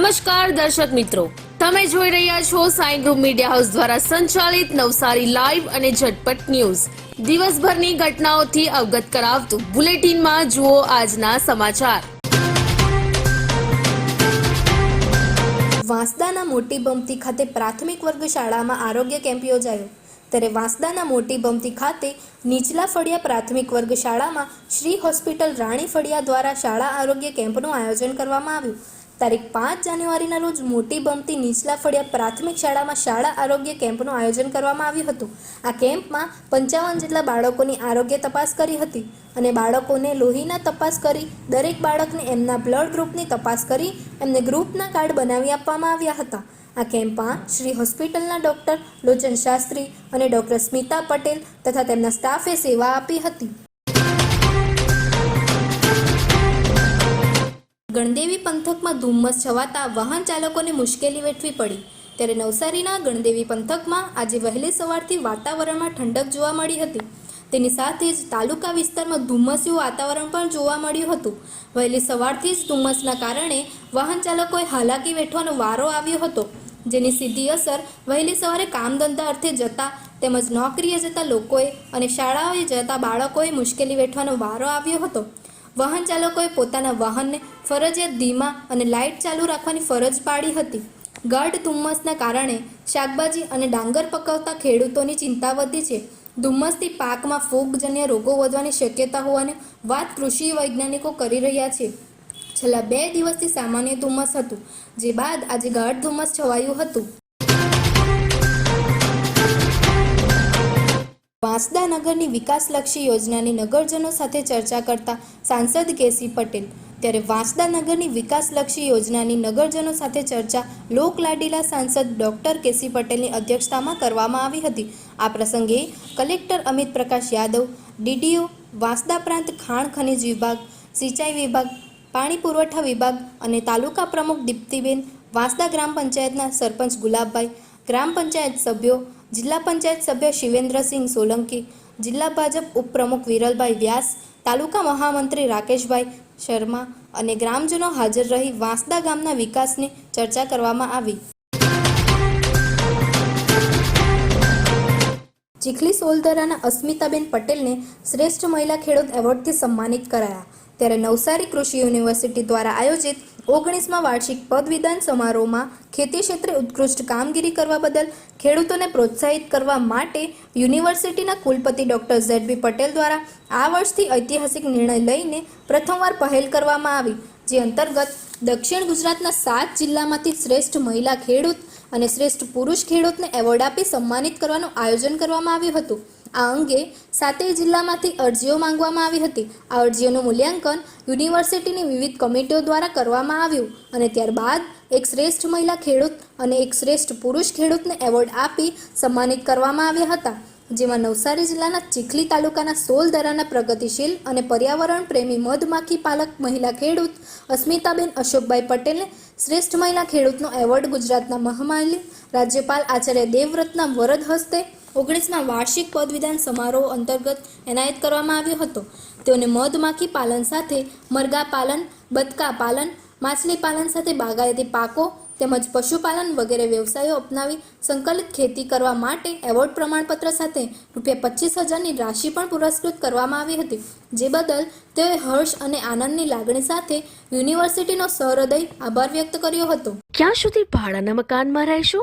નમસ્કાર દર્શક મિત્રો. તમે જોઈ રહ્યા છો સાઈ ગ્રુપ મીડિયા હાઉસ દ્વારા સંચાલિત નવસારી લાઈવ અને ઝટપટ ન્યૂઝ. દિવસભરની ઘટનાઓથી અવગત કરાવતું બુલેટિનમાં જુઓ આજના સમાચાર. વાંસદાના મોટી બમતી ખાતે પ્રાથમિક વર્ગ શાળામાં આરોગ્ય કેમ્પ યોજાયો. ત્યારે વાંસદાના મોટી બમતી ખાતે નીચલા ફળિયા પ્રાથમિક વર્ગ શાળામાં શ્રી હોસ્પિટલ રાણી ફળિયા દ્વારા શાળા આરોગ્ય કેમ્પનું આયોજન કરવામાં આવ્યું. તારીખ પાંચ જાન્યુઆરીના રોજ મોટી બમતી નીચલા ફળિયા પ્રાથમિક શાળામાં શાળા આરોગ્ય કેમ્પનું આયોજન કરવામાં આવ્યું હતું. આ કેમ્પમાં પંચાવન જેટલા બાળકોની આરોગ્ય તપાસ કરી હતી અને બાળકોને લોહીના તપાસ કરી, દરેક બાળકને એમના બ્લડ ગ્રુપની તપાસ કરી, એમને ગ્રુપના કાર્ડ બનાવી આપવામાં આવ્યા હતા. આ કેમ્પમાં શ્રી હોસ્પિટલના ડૉક્ટર લોચન શાસ્ત્રી અને ડૉક્ટર સ્મિતા પટેલ તથા તેમના સ્ટાફે સેવા આપી હતી. ગણદેવી પંથકમાં ધુમ્મસ છવાતા વાહન ચાલકોને મુશ્કેલી વેઠવી પડી. ત્યારે નવસારીના ગણદેવી પંથકમાં આજે વહેલી સવારથી વાતાવરણમાં ઠંડક જોવા મળી હતી. તેની સાથે જ તાલુકા વિસ્તારમાં ધુમ્મસ્યું વાતાવરણ પણ જોવા મળ્યું હતું. વહેલી સવારથી જ ધુમ્મસના કારણે વાહન ચાલકોએ હાલાકી વેઠવાનો વારો આવ્યો હતો, જેની સીધી અસર વહેલી સવારે કામ ધંધા અર્થે જતા તેમજ નોકરીએ જતા લોકોએ અને શાળાઓએ જતા બાળકોએ મુશ્કેલી વેઠવાનો વારો આવ્યો હતો. વાહન ચાલકોએ પોતાના વાહનને ફરજિયાત ધીમા અને લાઇટ ચાલુ રાખવાની ફરજ પાડી હતી. ગાઢ ધુમ્મસના કારણે શાકભાજી અને ડાંગર પકવતા ખેડૂતોની ચિંતા વધી છે. ધુમ્મસથી પાકમાં ફૂગજન્ય રોગો વધવાની શક્યતા હોવાની વાત કૃષિ વૈજ્ઞાનિકો કરી રહ્યા છે. છેલ્લા બે દિવસથી સામાન્ય ધુમ્મસ હતું, જે બાદ આજે ગાઢ ધુમ્મસ છવાયું હતું. વાંસદા નગરની વિકાસલક્ષી યોજનાની નગરજનો સાથે ચર્ચા કરતા સાંસદ કેસી પટેલ, ત્યારે વાંસદા નગરની વિકાસલક્ષી યોજનાની નગરજનો સાથે ચર્ચા લોકલાડીલા સાંસદ ડોક્ટર કેસી પટેલની અધ્યક્ષતામાં કરવામાં આવી હતી. આ પ્રસંગે કલેક્ટર અમિત પ્રકાશ યાદવ ડીડીઓ વાંસદા પ્રાંત ખાણ ખનિજ વિભાગ, સિંચાઈ વિભાગ, પાણી પુરવઠા વિભાગ અને તાલુકા પ્રમુખ દીપ્તિબેન, વાંસદા ગ્રામ પંચાયતના સરપંચ ગુલાબભાઈ, ગ્રામ પંચાયત સભ્યો જિલ્લા પંચાયત સભ્ય શિવેન્દ્રસિંહ સોલંકી, જિલ્લા ભાજપ ઉપપ્રમુખ વિરલભાઈ વ્યાસ, તાલુકા મહામંત્રી રાકેશભાઈ શર્મા અને ગ્રામજનો હાજર રહી વાંસદા ગામના વિકાસની ચર્ચા કરવામાં આવી. ચીખલી સોલદરાના અસ્મિતાબેન પટેલને શ્રેષ્ઠ મહિલા ખેડૂત એવોર્ડથી સન્માનિત કરાયા. ત્યારે નવસારી કૃષિ યુનિવર્સિટી દ્વારા આયોજિત ઓગણીસમાં વાર્ષિક પદવીદાન સમારોહમાં ખેતી ક્ષેત્રે ઉત્કૃષ્ટ કામગીરી કરવા બદલ ખેડૂતોને પ્રોત્સાહિત કરવા માટે યુનિવર્સિટીના કુલપતિ ડૉક્ટર ઝેડ બી પટેલ દ્વારા આ વર્ષથી ઐતિહાસિક નિર્ણય લઈને પ્રથમવાર પહેલ કરવામાં આવી, જે અંતર્ગત દક્ષિણ ગુજરાતના સાત જિલ્લામાંથી શ્રેષ્ઠ મહિલા ખેડૂત અને શ્રેષ્ઠ પુરુષ ખેડૂતને એવોર્ડ આપી સન્માનિત કરવાનું આયોજન કરવામાં આવ્યું હતું. આ અંગે સાતેય જિલ્લામાંથી અરજીઓ માંગવામાં આવી હતી. આ અરજીઓનું મૂલ્યાંકન યુનિવર્સિટીની વિવિધ કમિટીઓ દ્વારા કરવામાં આવ્યું અને ત્યારબાદ એક શ્રેષ્ઠ મહિલા ખેડૂત અને એક શ્રેષ્ઠ પુરુષ ખેડૂતને એવોર્ડ આપી સન્માનિત કરવામાં આવ્યા હતા. જેમાં નવસારી જિલ્લાના ચીખલી તાલુકાના સોલદરાના પ્રગતિશીલ અને પર્યાવરણ પ્રેમી મધમાખી પાલક મહિલા ખેડૂત અસ્મિતાબેન અશોકભાઈ પટેલને શ્રેષ્ઠ મહિલા ખેડૂતનો એવોર્ડ ગુજરાતના મહામાલી રાજ્યપાલ આચાર્ય દેવવ્રતના વરદ હસ્તે ઓગણીસમાં વાર્ષિક પદવીદાન સમારોહ અંતર્ગત એનાયત કરવામાં આવ્યો હતો. તેઓને મધમાખી પાલન સાથે, મરઘા પાલન બતકા પાલન, માછલી પાલન સાથે બાગાયતી પાકો તેમજ પશુપાલન વગેરે વ્યવસાયો અપનાવી સંકલિત ખેતી કરવા માટે એવોર્ડ પ્રમાણપત્ર સાથે રૂપિયા પચીસ હજારની રાશિ પણ પુરસ્કૃત કરવામાં આવી હતી. જે બદલ તેઓએ હર્ષ અને આનંદની લાગણી સાથે યુનિવર્સિટીનો સહૃદય આભાર વ્યક્ત કર્યો હતો. ક્યાં સુધી ભાડાના મકાનમાં રહેશો?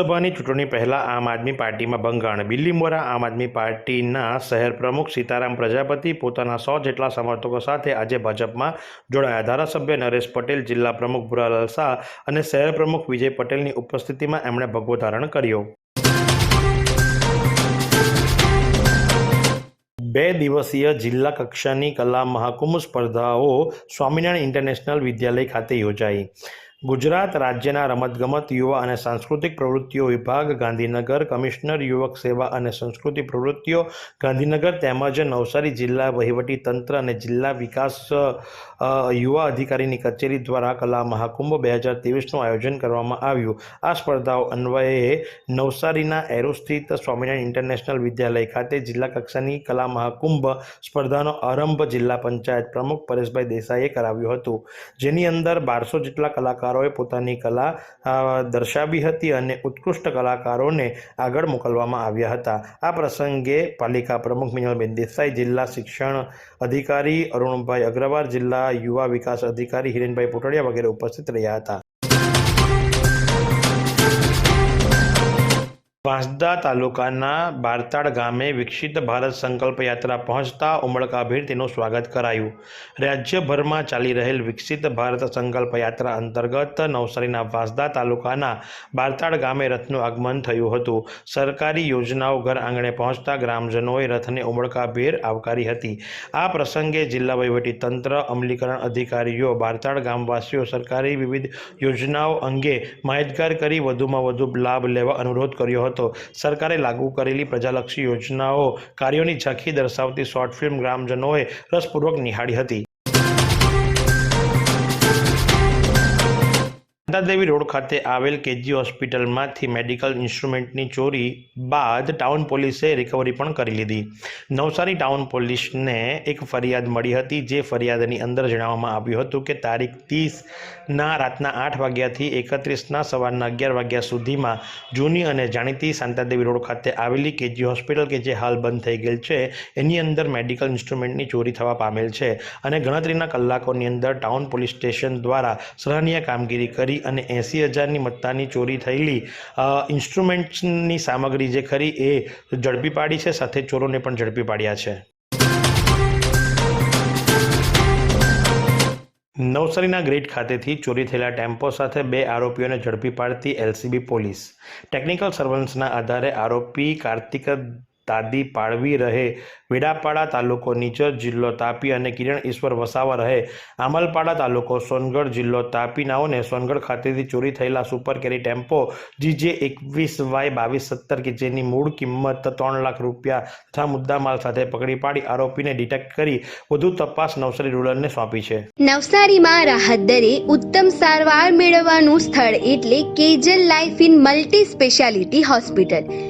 લોકસભાની ચૂંટણી પહેલાં આમ આદમી પાર્ટીમાં ભંગાણ બિલ્લીમોરા આમ આદમી પાર્ટીના શહેર પ્રમુખ સીતારામ પ્રજાપતિ પોતાના સો જેટલા સમર્થકો સાથે આજે ભાજપમાં જોડાયા. ધારાસભ્ય નરેશ પટેલ, જિલ્લા પ્રમુખ ભુરાલાલ શાહ અને શહેર પ્રમુખ વિજય પટેલની ઉપસ્થિતિમાં એમણે ભગવો ધારણ કર્યો. બે દિવસીય જિલ્લા કક્ષાની કલા મહાકુંભ સ્પર્ધાઓ સ્વામિનારાયણ ઇન્ટરનેશનલ વિદ્યાલય ખાતે યોજાઈ. ગુજરાત રાજ્યના રમતગમત, યુવા અને સાંસ્કૃતિક પ્રવૃત્તિઓ વિભાગ, ગાંધીનગર કમિશનર, યુવક સેવા અને સંસ્કૃતિ પ્રવૃત્તિઓ, ગાંધીનગર તેમજ નવસારી જિલ્લા વહીવટી તંત્ર અને જિલ્લા વિકાસ યુવા અધિકારીની કચેરી દ્વારા કલા મહાકુંભ બે હજાર ત્રેવીસનું આયોજન કરવામાં આવ્યું. આ સ્પર્ધાઓ અન્વયે નવસારીના એરો સ્થિત સ્વામિનારાયણ ઇન્ટરનેશનલ વિદ્યાલય ખાતે જિલ્લા કક્ષાની કલા મહાકુંભ સ્પર્ધાનો આરંભ જિલ્લા પંચાયત પ્રમુખ પરેશભાઈ દેસાઈએ કરાવ્યું હતું. જેની અંદર બારસો જેટલા કલાકારોએ પોતાની કલા દર્શાવી હતી અને ઉત્કૃષ્ટ કલાકારોને આગળ મોકલવામાં આવ્યા હતા. આ પ્રસંગે પાલિકા પ્રમુખ મિનલબેન દેસાઈ, જિલ્લા શિક્ષણ અધિકારી અરુણભાઈ અગ્રવાલ, જિલ્લા યુવા વિકાસ અધિકારી હિરેનભાઈ પોટડિયા વગેરે ઉપસ્થિત રહ્યા હતા. વાંસદા તાલુકાના બારતાડ ગામે વિકસિત ભારત સંકલ્પ યાત્રા પહોંચતા ઉમળકાભેર તેનું સ્વાગત કરાયું. રાજ્યભરમાં ચાલી રહેલ વિકસિત ભારત સંકલ્પ યાત્રા અંતર્ગત નવસારીના વાંસદા તાલુકાના બારતાડ ગામે રથનું આગમન થયું હતું. સરકારી યોજનાઓ ઘર આંગણે પહોંચતા ગ્રામજનોએ રથને ઉમળકાભેર આવકારી હતી. આ પ્રસંગે જિલ્લા તંત્ર, અમલીકરણ અધિકારીઓ, બારતાડ ગામવાસીઓ, સરકારી વિવિધ યોજનાઓ અંગે માહિતગાર કરી વધુમાં વધુ લાભ લેવા અનુરોધ કર્યો હતો. સરકારે લાગુ કરેલી પ્રજાલક્ષી યોજનાઓ કાર્યોની ઝાંખી દર્શાવતી શોર્ટ ફિલ્મ ગ્રામજનોએ રસપૂર્વક નિહાળી હતી. શાંતાદેવી રોડ ખાતે આવેલ કેજી હોસ્પિટલમાંથી મેડિકલ ઇન્સ્ટ્રુમેન્ટની ચોરી બાદ ટાઉન પોલીસે રિકવરી પણ કરી લીધી. નવસારી ટાઉન પોલીસને એક ફરિયાદ મળી હતી, જે ફરિયાદની અંદર જણાવવામાં આવ્યું હતું કે તારીખ ત્રીસના રાતના આઠ વાગ્યાથી એકત્રીસના સવારના અગિયાર વાગ્યા સુધીમાં જૂની અને જાણીતી શાંતાદેવી રોડ ખાતે આવેલી કેજી હોસ્પિટલ કે જે હાલ બંધ થઈ ગયેલ છે, એની અંદર મેડિકલ ઇન્સ્ટ્રુમેન્ટની ચોરી થવા પામેલ છે અને ગણતરીના કલાકોની અંદર ટાઉન પોલીસ સ્ટેશન દ્વારા સરાહનીય કામગીરી કરી અને એંસી હજારની મત્તાની ચોરી થયેલી ઇન્સ્ટ્રુમેન્ટ્સની સામગ્રી જે ખરી એ ઝડપી પાડી છે, સાથે ચોરોને પણ ઝડપી પાડ્યા છે. નવસારીના ગ્રેટ ખાતેથી ચોરી થયેલા ટેમ્પો સાથે બે આરોપીઓને ઝડપી પાડતી એલસીબી પોલીસ. ટેકનિકલ સર્વેલન્સના આધારે આરોપી કાર્તિક દાદી પાળવી રહે. વેડાપાડા તાલુકો નીચર જિલ્લો તાપી અને કિરણ ઈશ્વર વસાવા રહે. આમલપાડા તાલુકો સોનગઢ જિલ્લો તાપીનાઓને સોનગઢ ખાતેથી ચોરી થયેલા સુપર કેરી ટેમ્પો જીજે એકવીસ વાય બાવીસ સત્તર કે જેની મૂળ કિંમત ત્રણ લાખ રૂપિયા તથા મુદ્દામાલ સાથે પકડી પાડી આરોપીને ડિટેક્ટ કરી વધુ તપાસ નવસારી રૂરલને સોંપી છે. નવસારીમાં રાહત દરે ઉત્તમ સારવાર મેળવવાનું સ્થળ એટલે Kejal life in multi speciality hospital.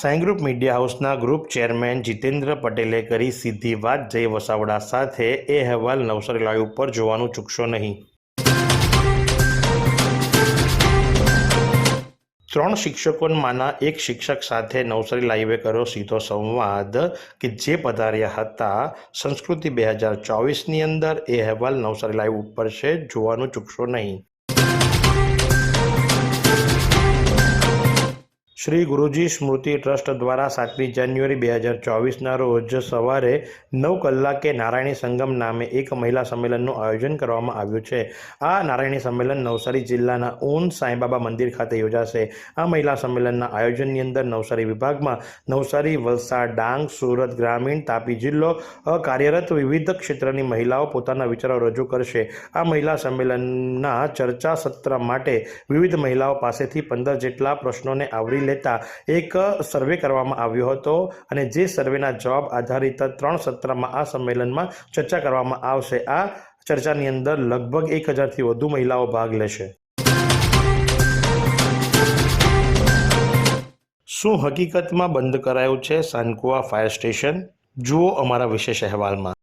Sai group media હાઉસના ગ્રુપ ચેરમેન જીતેન્દ્ર પટેલે કરી સીધી વાત જય વસાવડા સાથે. એ અહેવાલ નવસારી લાઈવ ઉપર જોવાનું ચૂકશો નહીં. ત્રણ શિક્ષકોમાંના એક શિક્ષક સાથે નવસારી લાઈવે કર્યો સીધો સંવાદ કે જે પધાર્યા હતા સંસ્કૃતિ બે હજાર ચોવીસની અંદર. એ અહેવાલ નવસારી લાઈવ ઉપર છે. જોવાનું ચૂકશો નહીં. શ્રી ગુરુજી સ્મૃતિ ટ્રસ્ટ દ્વારા સાતમી જાન્યુઆરી બે હજાર ચોવીસના રોજ સવારે નવ કલાકે નારાયણી સંગમ નામે એક મહિલા સંમેલનનું આયોજન કરવામાં આવ્યું છે. આ નારાયણી સંમેલન નવસારી જિલ્લાના ઊન સાંઈબાબા મંદિર ખાતે યોજાશે. આ મહિલા સંમેલનના આયોજનની અંદર નવસારી વિભાગમાં નવસારી, વલસાડ, ડાંગ, સુરત ગ્રામીણ, તાપી જિલ્લો કાર્યરત વિવિધ ક્ષેત્રની મહિલાઓ પોતાના વિચારો રજૂ કરશે. આ મહિલા સંમેલનના ચર્ચા સત્ર માટે વિવિધ મહિલાઓ પાસેથી પંદર જેટલા પ્રશ્નોને આવરી લેતા એક સર્વે કરવામાં આવ્યો હતો અને જે સર્વેના જવાબ આધારિત ત્રણ સત્રમાં આ સંમેલનમાં ચર્ચા કરવામાં આવશે. આ ચર્ચાની અંદર લગભગ એક હજારથી વધુ મહિલાઓ ભાગ લેશે. શું હકીકતમાં બંધ કરાયું છે સાનકુવા ફાયર સ્ટેશન? જુઓ અમારા વિશેષ અહેવાલમાં.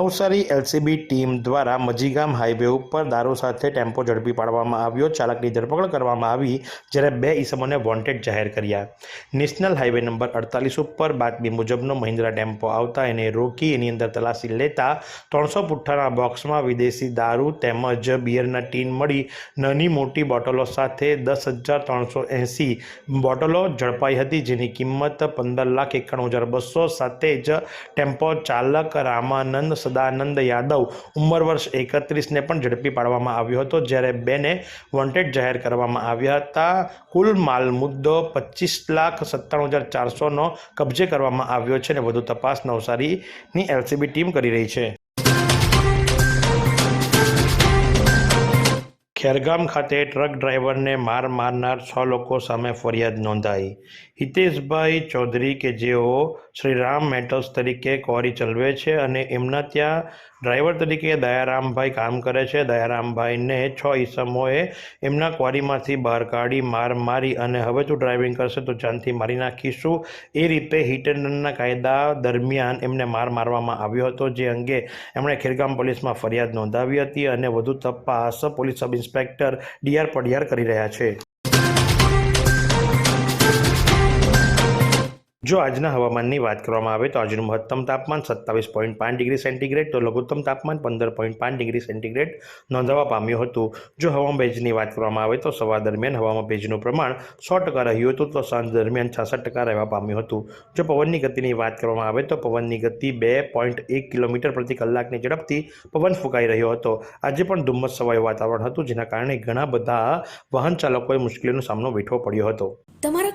નવસારી એલસીબી ટીમ દ્વારા મજીગામ હાઈવે ઉપર દારૂ સાથે ટેમ્પો ઝડપી પાડવામાં આવ્યો. ચાલકની ધરપકડ કરવામાં આવી જ્યારે બે ઈસમોને વોન્ટેડ જાહેર કર્યા. નેશનલ હાઈવે નંબર અડતાલીસ ઉપર બાતમી મુજબનો મહિન્દ્રા ટેમ્પો આવતા એને રોકી એની અંદર તલાશી લેતા ત્રણસો પુઠ્ઠાના બોક્સમાં વિદેશી દારૂ તેમજ બિયરના ટીન મળી નાની મોટી બોટલો સાથે દસ હજાર ત્રણસો એંસી બોટલો ઝડપાઈ હતી, જેની કિંમત પંદર લાખ એકાણું હજાર બસો સાથે જ ટેમ્પો ચાલક રામાનંદ સદાનંદ યાદવ ઉંમર વર્ષ એકત્રીસને પણ ઝડપી પાડવામાં આવ્યો હતો, જ્યારે બેને વોન્ટેડ જાહેર કરવામાં આવ્યા હતા. કુલ માલ મુદ્દો પચીસ લાખ સત્તાણું હજાર ચારસોનો કબજે કરવામાં આવ્યો છે અને વધુ તપાસ નવસારીની એલસીબી ટીમ કરી રહી છે. ખેરગામ ખાતે ટ્રક ડ્રાઈવરને માર મારનાર છ લોકો સામે ફરિયાદ નોંધાઈ. હિતેશભાઈ ચૌધરી કે જેઓ શ્રીરામ મેટલ્સ તરીકે કોરી ચલવે છે અને એમના ત્યાં ડ્રાઈવર તરીકે દયારામભાઈ કામ કરે છે. દયારામભાઈને છ ઈસમોએ એમના ક્વારીમાંથી બહાર કાઢી માર મારી અને હવે તું ડ્રાઇવિંગ કરશે તો જાનથી મારી નાખીશું. એ રીતે હિટ કાયદા દરમિયાન એમને માર મારવામાં આવ્યો હતો, જે અંગે એમણે ખેરગામ પોલીસમાં ફરિયાદ નોંધાવી હતી અને વધુ તપાસ police sub inspector DR Padiyar કરી રહ્યા છે. જો આજના હવામાનની વાત કરવામાં આવે તો આજનું મહત્તમ તાપમાન સત્તાવીસ પોઈન્ટ પાંચ ડિગ્રી સેન્ટીગ્રેડ, તો લઘુત્તમ તાપમાન પંદર પોઈન્ટ પાંચ ડિગ્રી સેન્ટીગ્રેડ નોંધાવા પામ્યું હતું. જો હવામાન ભેજની વાત કરવામાં આવે તો સવાર દરમિયાન હવામાં ભેજનું પ્રમાણ સો ટકા રહ્યું હતું, તો સાંજ દરમિયાન છાસઠ ટકા રહેવા પામ્યું હતું. જો પવનની ગતિની વાત કરવામાં આવે તો પવનની ગતિ બે પોઈન્ટ એક કિલોમીટર પ્રતિ કલાકની ઝડપથી પવન ફૂંકાઈ રહ્યો હતો. આજે પણ ધુમ્મસ સવાયું વાતાવરણ હતું, જેના કારણે ઘણા બધા વાહન ચાલકોએ મુશ્કેલીનો સામનો વેઠવો પડ્યો હતો.